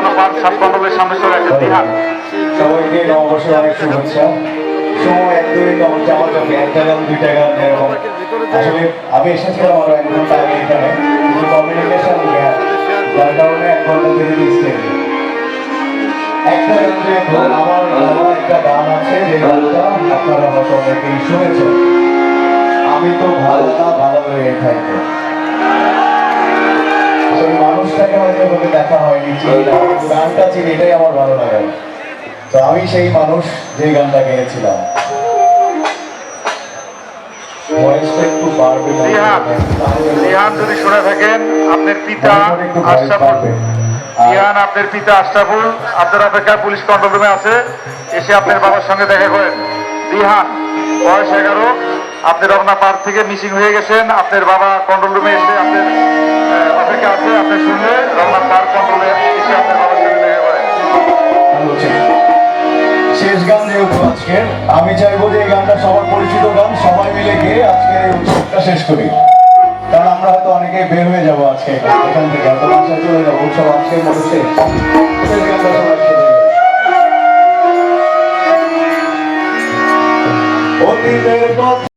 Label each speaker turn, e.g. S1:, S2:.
S1: রমনাপান sub সামনে চলে আসেন দিহান
S2: সবাইকে নববর্ষের অনেক শুভেচ্ছা। সময় একদমই কম চাওয়া যাবে একটা গান দুইটা গান এরকম আসলে আমি এসেছিলাম আরও এক ঘণ্টা আগে এখানে। কিন্তু কমিউনিকেশন গ্যাপ যার কারণে এক ঘণ্টা ধরে মিস একটা গান যে আমার ভালো একটা গান আছে যে গানটা আপনারা হয়তো অনেকেই শুনেছেন। আমি তো ভালো না ভালো হয়ে থাকব। মানুষটাকে হয়তো দেখা হয়নি গানটা চিনি এটাই আমার ভালো লাগে। তো আমি সেই মানুষ যে গানটা গেয়েছিলাম। ভয়েসটা একটু বাড়বে।
S1: দিহান দিহান যদি শুনে থাকেন আপনার পিতা আপনার পিতা আশরাফুল। আপনার অপেক্ষায় পুলিশ কন্ট্রোল রুমে আছে। এসে আপনার বাবার সঙ্গে দেখা করেন। দিহান বয়স এগারো। আপনি রমনা পার্ক থেকে মিসিং হয়ে গেছেন। আপনার বাবা কন্ট্রোল রুমে এসে আপনার
S2: বলছি, শেষ গান যেহেতু আজকের। আমি চাইব যে এই গানটা সবার পরিচিত গান সবাই মিলে গিয়ে আজকে এই উৎসবটা শেষ করি। কারণ আমরা হয়তো অনেকে বের হয়ে যাব আজকে এখান থেকে। হয়তো বাসায় চলে যাব উৎসব আজকের মতো শেষ অতীতের কথা